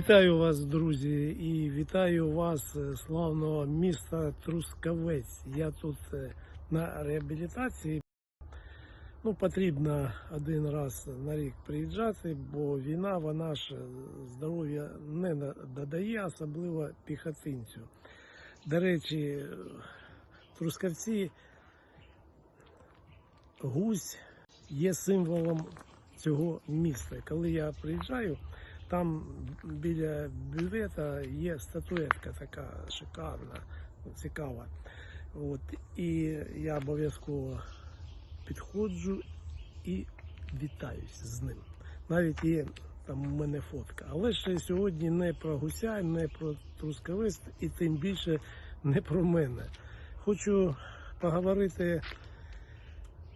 Вітаю вас, друзі, і вітаю вас, е, славного міста Трускавець. Я тут е, на реабілітації. Ну, потрібно один раз на рік приїжджати, бо війна вона ж е, здоров'я не додає, особливо піхотинцю. До речі, Трускавці гусь є символом цього міста. Коли я приїжджаю, там біля бювета є статуетка така шикарна, цікава. От, і я обов'язково підходжу і вітаюсь з ним. Навіть є там у мене фотка. Але ще сьогодні не про гуся, не про трускавець і тим більше не про мене. Хочу поговорити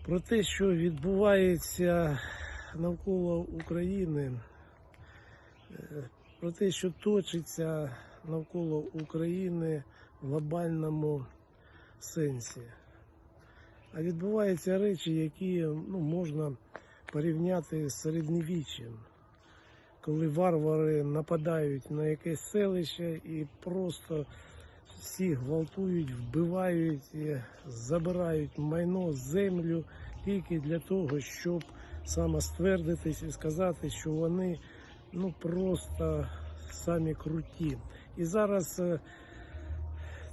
про те, що відбувається навколо України, про те, що точиться навколо України в глобальному сенсі. А відбуваються речі, які ну, можна порівняти з середньовіччям, коли варвари нападають на якесь селище і просто всіх гвалтують, вбивають, забирають майно, землю тільки для того, щоб самоствердитись і сказати, що вони ну просто самі круті. І зараз е,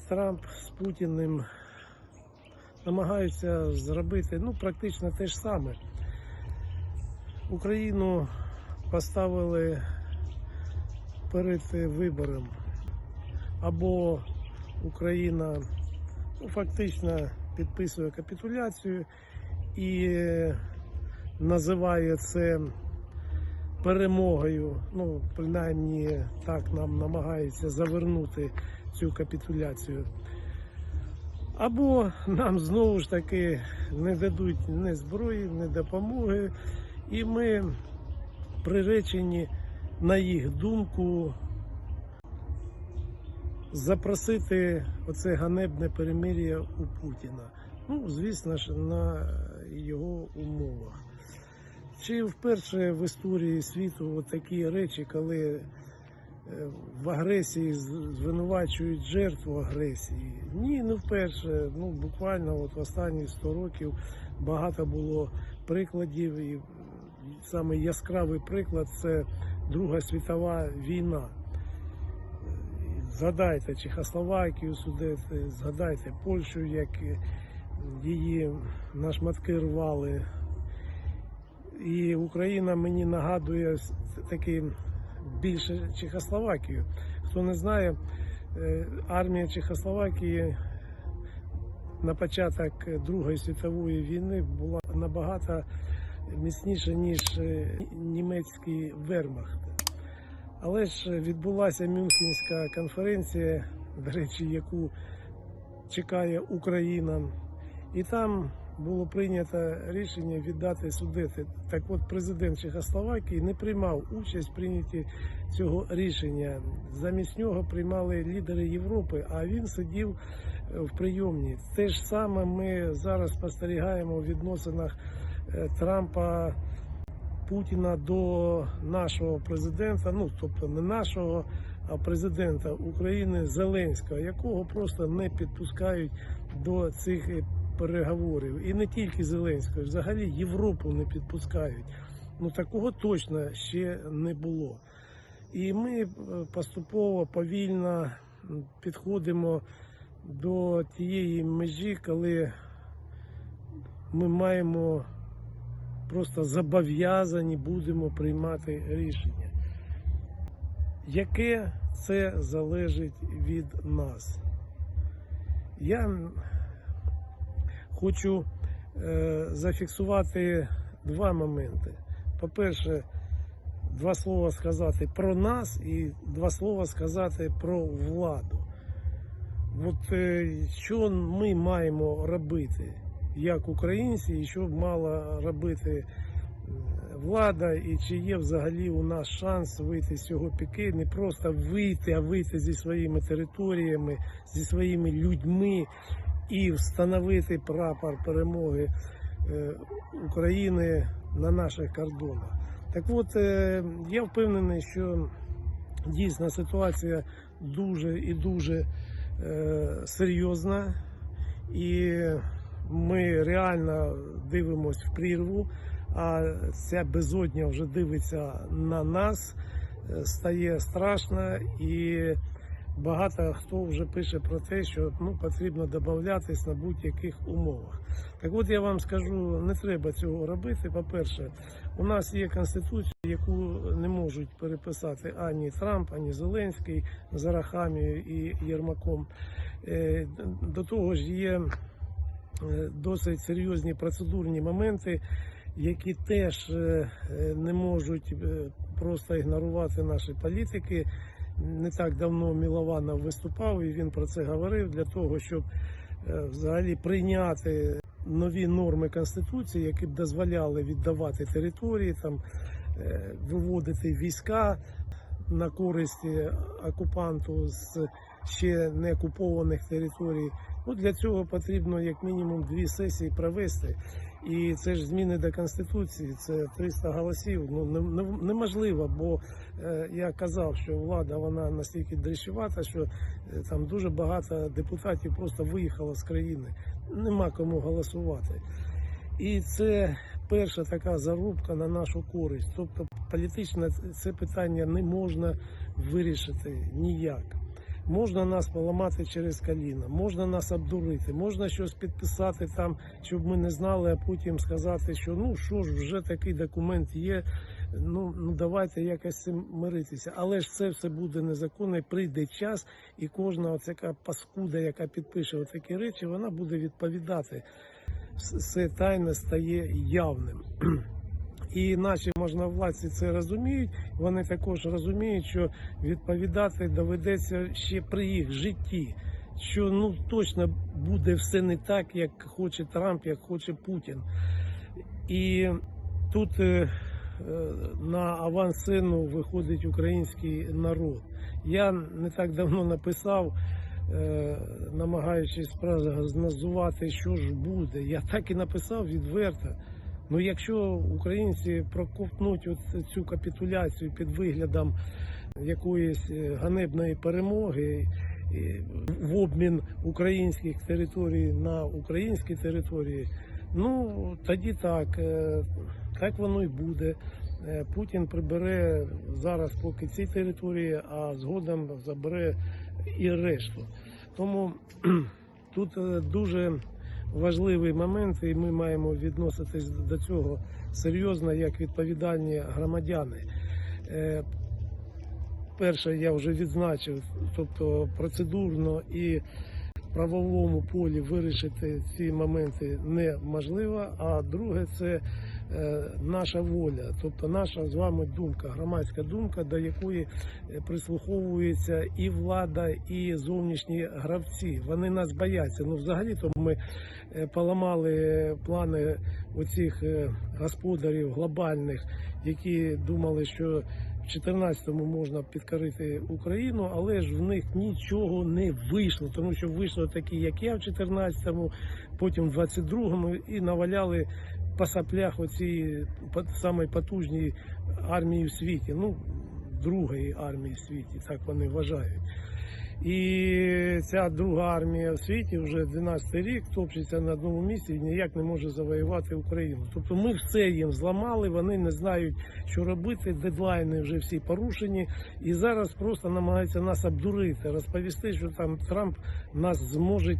Трамп з Путіним намагаються зробити ну, практично те ж саме. Україну поставили перед вибором або Україна ну, фактично підписує капітуляцію і е, називає це перемогою. Ну, принаймні так нам намагається завернути цю капітуляцію. Або нам знову ж таки не дадуть ні зброї, ні допомоги, і ми приречені, на їх думку, запросити оце ганебне перемир'я у Путіна. Ну, звісно ж, на його умовах. Чи вперше в історії світу такі речі, коли е, в агресії звинувачують жертву агресії? Ні, не вперше. Ну, буквально от в останні 100 років багато було прикладів, і саме яскравий приклад це Друга світова війна. Згадайте Чехословакію, судити, згадайте Польщу, як її на шматки рвали. І Україна мені нагадує таки більше Чехословакію. Хто не знає, е, армія Чехословакії на початок Другої світової війни була набагато міцніша, ніж е, німецький вермахт. Але ж відбулася Мюнхенська конференція, до речі, яку чекає Україна, і там було прийнято рішення віддати судити. Так от президент Чехословакії не приймав участь в прийнятті цього рішення. Замість нього приймали лідери Європи, а він сидів е, в прийомні. Те ж саме ми зараз спостерігаємо в відносинах е, Трампа. Путіна до нашого президента, ну тобто не нашого, а президента України Зеленського, якого просто не підпускають до цих переговорів. І не тільки Зеленського, взагалі Європу не підпускають. Ну такого точно ще не було. І ми е, поступово повільно підходимо до тієї межі, коли ми маємо просто зобов'язані будемо приймати рішення. Яке це залежить від нас? Я хочу е, зафіксувати два моменти. По-перше, два слова сказати про нас і два слова сказати про владу. От е, що ми маємо робити як українці, і що б мала робити е, влада, і чи є взагалі у нас шанс вийти з цього піки, не просто вийти, а вийти зі своїми територіями, зі своїми людьми і встановити прапор перемоги е, України на наших кордонах. Так от, е, я впевнений, що Дійсно, ситуація дуже і дуже е, серйозна, і ми реально дивимося в прірву, а ця безодня вже дивиться на нас, стає страшно і багато хто вже пише про те, що ну, потрібно додатись на будь-яких умовах. Так от я вам скажу, не треба цього робити. По-перше, у нас є конституція, яку не можуть переписати ані Трамп, ані Зеленський з Арахамією і Єрмаком. Е, До того ж, є е, досить серйозні процедурні моменти, які теж е, не можуть просто ігнорувати наші політики. Не так давно Мілованов виступав і він про це говорив для того, щоб е, взагалі прийняти нові норми конституції, які б дозволяли віддавати території, там е, виводити війська на користь е, окупанту з ще не окупованих територій. Ну для цього потрібно як мінімум дві сесії провести. І це ж зміни до конституції, це 300 голосів. Ну не- не- неможливо, бо е, я казав, що влада вона настільки дрищувата, що е, там дуже багато депутатів просто виїхало з країни. Нема кому голосувати. І це перша така зарубка на нашу користь. Тобто політично це питання не можна вирішити ніяк. Можна нас поламати через коліна, можна нас обдурити, можна щось підписати там, щоб ми не знали, а потім сказати, що ну що ж, вже такий документ є. Ну, ну давайте якось цим миритися. Але ж це все буде незаконно, і прийде час, і кожна оця паскуда, яка підпише такі речі, вона буде відповідати. Все тайне стає явним. І наші можновладці це розуміють. Вони також розуміють, що відповідати доведеться ще при їх житті. Що ну точно буде все не так, як хоче Трамп, як хоче Путін. І тут е, е, на авансцену виходить український народ. Я не так давно написав, е, намагаючись прогнозувати, що ж буде. Я так і написав відверто. Ну, якщо українці проковтнуть цю капітуляцію під виглядом якоїсь е, ганебної перемоги в обмін українських територій на українські території, ну тоді так, е, так воно і буде. Е, Путін прибере зараз поки ці території, а згодом забере і решту. Тому тут дуже важливий момент, і ми маємо відноситись до цього серйозно, як відповідальні громадяни. Е, Перше, я вже відзначив, тобто процедурно і правовому полі вирішити ці моменти неможливо. А друге, це наша воля, тобто наша з вами думка, громадська думка, до якої е, прислуховується і влада, і зовнішні гравці. Вони нас бояться. Ну, взагалі, то ми е, поламали плани оцих е, господарів глобальних, які думали, що в 14-му можна підкорити Україну, але ж в них нічого не вийшло, тому що вийшло такі, як я в 14-му, потім в 22-му, і наваляли по соплях оці самої потужній армії в світі. Ну, другої армії в світі, так вони вважають. І ця друга армія в світі вже 12 рік топчеться на одному місці і ніяк не може завоювати Україну. Тобто ми все їм зламали, вони не знають, що робити. Дедлайни вже всі порушені, і зараз просто намагаються нас обдурити, розповісти, що там Трамп нас зможе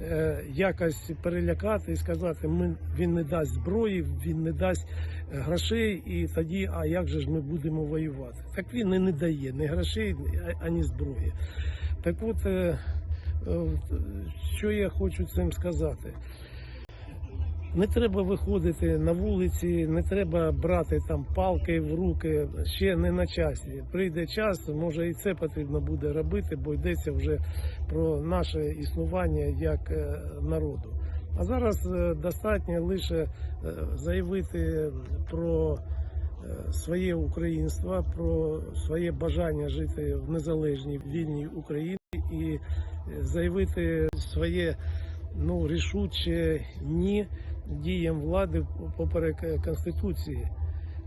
е, якось перелякати і сказати, ми він не дасть зброї, він не дасть е, грошей, і тоді, а як же ж ми будемо воювати? Так він і не дає ні грошей, ані зброї. Так от, е, е, що я хочу цим сказати. Не треба виходити на вулиці, не треба брати там палки в руки, ще не на часі. Прийде час, може і це потрібно буде робити, бо йдеться вже про наше існування як е, народу. А зараз е, достатньо лише е, заявити про е, своє українство, про своє бажання жити в незалежній вільній Україні і е, заявити своє ну, рішуче ні діям влади поперек Конституції.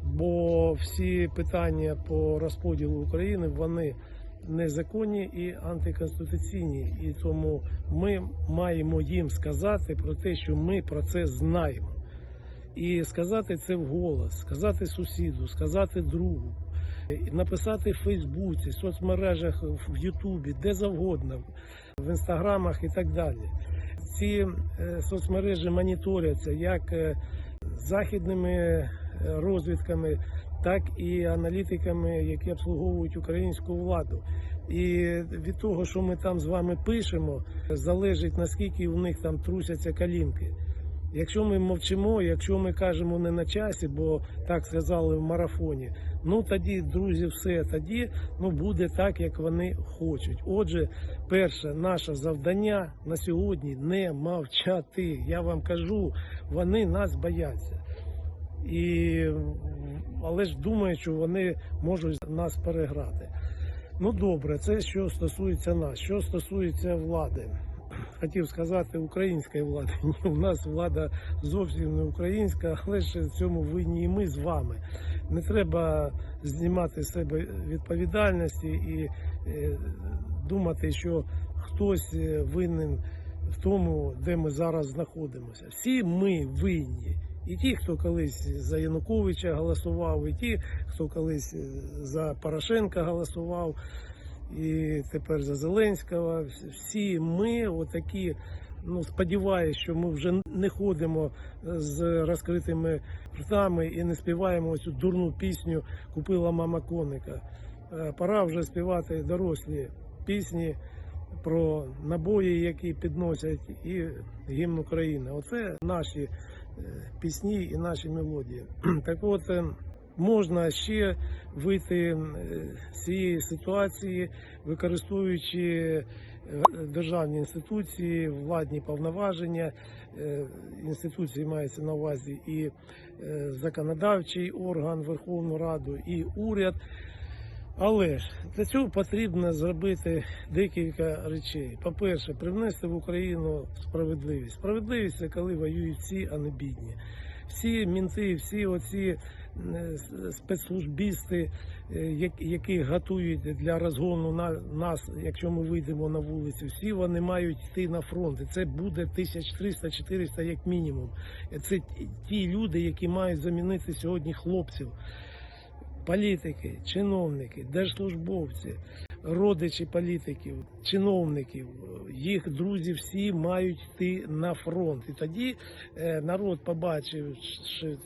бо всі питання по розподілу України вони незаконні і антиконституційні. І тому ми маємо їм сказати про те, що ми про це знаємо. І сказати це вголос, сказати сусіду, сказати другу, написати в Фейсбуці, в соцмережах, в Ютубі, де завгодно, в інстаграмах і так далі. Ці е, соцмережі моніторяться як е, західними е, розвідками, так і аналітиками, які обслуговують українську владу. І від того, що ми там з вами пишемо, залежить наскільки у них там трусяться калінки. Якщо ми мовчимо, якщо ми кажемо не на часі, бо так сказали в марафоні, ну тоді, друзі, все тоді ну буде так, як вони хочуть. Отже, перше наше завдання на сьогодні не мовчати. Я вам кажу, вони нас бояться. І, але ж думаю, що вони можуть нас переграти. Ну добре, це що стосується нас. Що стосується влади, хотів сказати української влади. Ні, у нас влада зовсім не українська, але ж в цьому винні і ми з вами. Не треба знімати з себе відповідальності і е, думати, що хтось е, винен в тому, де ми зараз знаходимося. Всі ми винні. І ті, хто колись за Януковича голосував, і ті, хто колись е, за Порошенка голосував, і тепер за Зеленського. Всі ми отакі. Ну, сподіваюся, що ми вже не ходимо з розкритими ртами і не співаємо цю дурну пісню Купила мама коника. Е, Пора вже співати дорослі пісні про набої, які підносять, і гімн України. Оце наші е, пісні і наші мелодії. Так от е, можна ще вийти з цієї ситуації, використовуючи е, державні інституції, владні повноваження. Е, Інституції мається на увазі і е, законодавчий орган Верховну Раду, і уряд. Але для цього потрібно зробити декілька речей. По-перше, привнести в Україну справедливість. Справедливість це коли воюють всі, а не бідні. Всі мінти, всі оці спецслужбісти, е, які готують для розгону на нас, якщо ми вийдемо на вулицю, всі вони мають йти на фронт. Це буде 1300-400 як мінімум. Це ті люди, які мають замінити сьогодні хлопців політики, чиновники, держслужбовці, родичі політиків, чиновників, їх друзі всі мають йти на фронт. І тоді е, народ побачив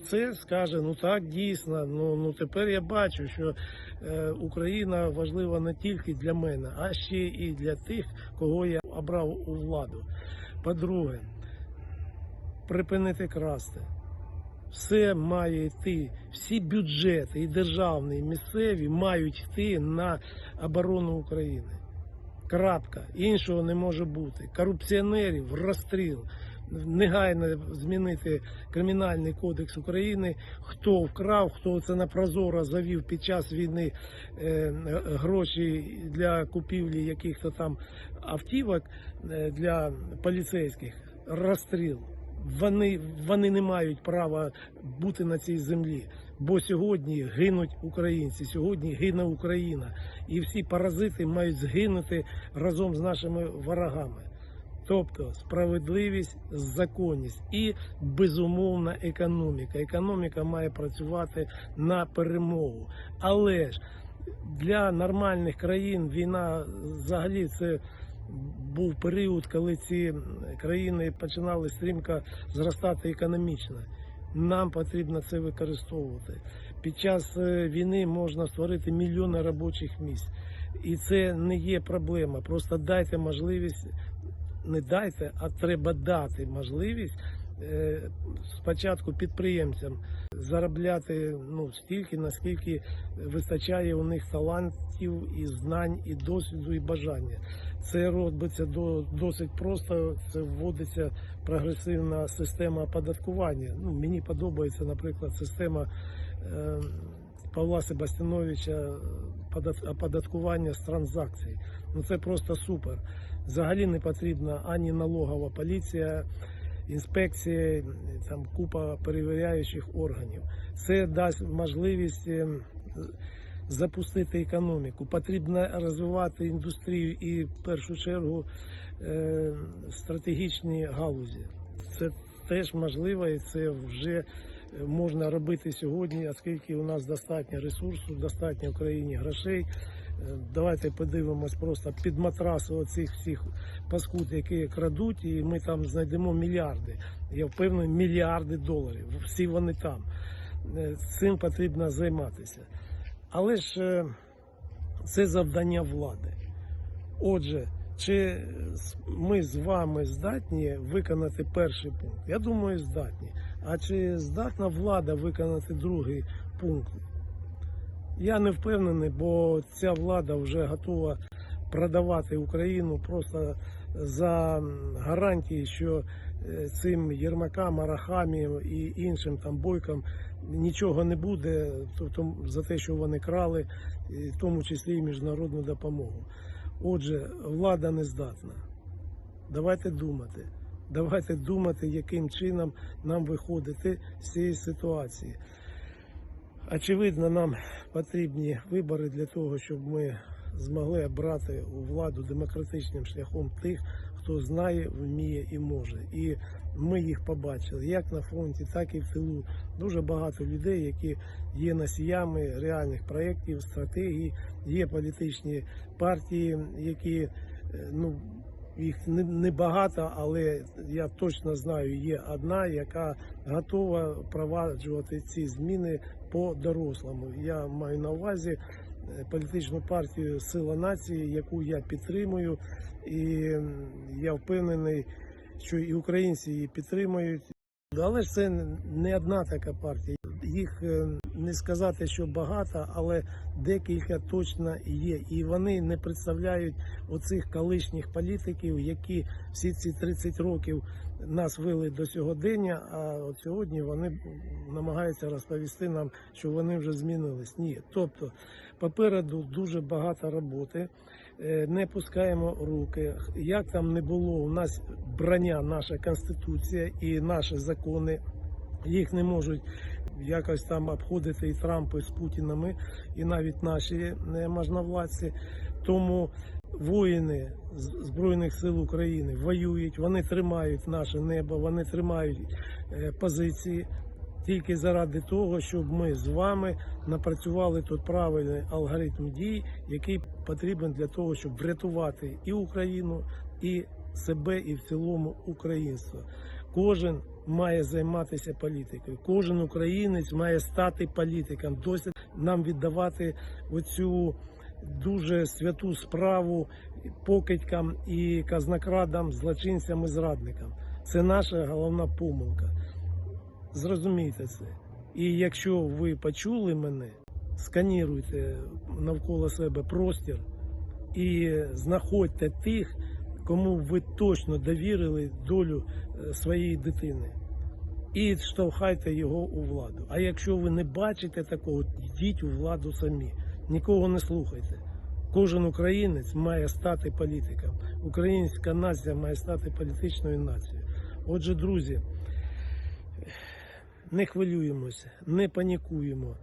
це, скаже: ну так дійсно, ну, ну тепер я бачу, що е, Україна важлива не тільки для мене, а ще і для тих, кого я обрав у владу. По-друге, припинити красти. Все має йти, всі бюджети, і державні, і місцеві мають йти на оборону України. Крапка. Іншого не може бути. Корупціонерів розстріл. Негайно змінити Кримінальний кодекс України. Хто вкрав, хто це на прозоро завів під час війни е, гроші для купівлі яких-то там автівок е, для поліцейських. Розстріл. Вони, вони не мають права бути на цій землі, бо сьогодні гинуть українці, сьогодні гине Україна, і всі паразити мають згинути разом з нашими ворогами. Тобто справедливість, законність і безумовна економіка. Економіка має працювати на перемогу. Але ж для нормальних країн війна взагалі це був період, коли ці країни починали стрімко зростати економічно. Нам потрібно це використовувати. Під час е, війни можна створити мільйони робочих місць, і це не є проблема. Просто дайте можливість, не дайте, а треба дати можливість е, спочатку підприємцям заробляти ну стільки, наскільки вистачає у них талантів і знань, і досвіду, і бажання. Це робиться до досить просто. Це вводиться прогресивна система оподаткування. Ну мені подобається, наприклад, система е, Павла Себастьяновича подат- оподаткування з транзакцій. Ну це просто супер. Взагалі не потрібна ані налогова поліція. Інспекція, там купа перевіряючих органів. Це дасть можливість е, запустити економіку. Потрібно розвивати індустрію і в першу чергу е, стратегічні галузі. Це теж можливо і це вже можна робити сьогодні, оскільки у нас достатньо ресурсу, достатньо в країні грошей. Давайте подивимось просто під матраси оцих всіх паскуд, які крадуть, і ми там знайдемо мільярди. Я впевнений, мільярди доларів. Всі вони там. Е, Цим потрібно займатися. Але ж е, це завдання влади. Отже, чи ми з вами здатні виконати перший пункт? Я думаю, здатні. А чи здатна влада виконати другий пункт? Я не впевнений, бо ця влада вже готова продавати Україну просто за гарантії, що е, цим Єрмакам, Арахамі і іншим там бойкам нічого не буде, тобто за те, що вони крали, в тому числі і міжнародну допомогу. Отже, влада не здатна. Давайте думати. Давайте думати, яким чином нам виходити з цієї ситуації. Очевидно, нам потрібні вибори для того, щоб ми змогли обрати у владу демократичним шляхом тих, хто знає, вміє і може. І ми їх побачили як на фронті, так і в тилу. Дуже багато людей, які є носіями реальних проєктів, стратегій, є політичні партії, які е, ну. Їх не- небагато, але я точно знаю, є одна, яка готова впроваджувати ці зміни по дорослому. Я маю на увазі е, політичну партію Сила нації, яку я підтримую, і я впевнений, що і українці її підтримують. Але ж це не одна така партія. Їх е, не сказати, що багато, але декілька точно є. І вони не представляють оцих колишніх політиків, які всі ці 30 років нас вели до сьогодення. А от сьогодні вони намагаються розповісти нам, що вони вже змінились. Ні, тобто попереду дуже багато роботи. Е, Не пускаємо руки. Як там не було, у нас броня, наша конституція і наші закони. Їх не можуть якось там обходити і Трампи з Путінами, і навіть наші е, можновладці. Тому воїни Збройних сил України воюють, вони тримають наше небо, вони тримають е, позиції тільки заради того, щоб ми з вами напрацювали тут правильний алгоритм дій, який потрібен для того, щоб врятувати і Україну, і себе, і в цілому українство. Кожен має займатися політикою. Кожен українець має стати політиком. Досить нам віддавати оцю дуже святу справу покидькам і казнокрадам, злочинцям і зрадникам. Це наша головна помилка. Зрозумійте це. І якщо ви почули мене, сканіруйте навколо себе простір і знаходьте тих, кому ви точно довірили долю е, своєї дитини. І штовхайте його у владу. А якщо ви не бачите такого, йдіть у владу самі. Нікого не слухайте. Кожен українець має стати політиком. Українська нація має стати політичною нацією. Отже, друзі, не хвилюємося, не панікуємо.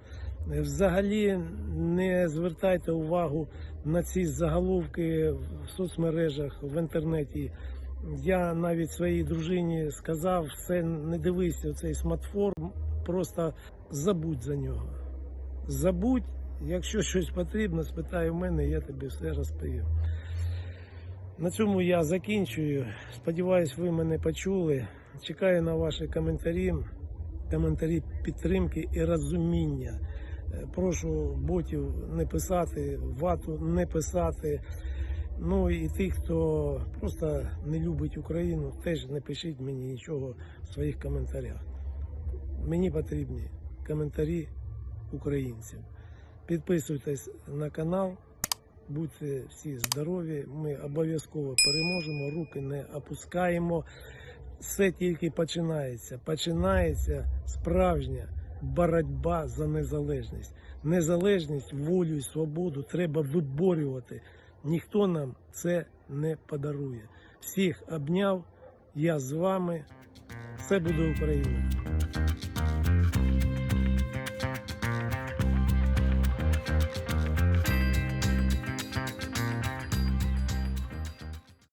Взагалі не звертайте увагу на ці заголовки в соцмережах, в інтернеті. Я навіть своїй дружині сказав, все не дивися цей смартфон, просто забудь за нього. Забудь, якщо щось потрібно, спитай у мене, я тобі все розповім. На цьому я закінчую. Сподіваюсь, ви мене почули. Чекаю на ваші коментарі, коментарі підтримки і розуміння. Е, Прошу ботів не писати, вату не писати. Ну і тих, хто просто не любить Україну, теж не пишіть мені нічого в своїх коментарях. Мені потрібні коментарі українців. Підписуйтесь на канал, будьте всі здорові. Ми обов'язково переможемо, руки не опускаємо. Все тільки починається. Починається справжня боротьба за незалежність. Незалежність, волю і свободу треба виборювати. Ніхто нам це не подарує. Всіх обняв. Я з вами. Все буде Україна.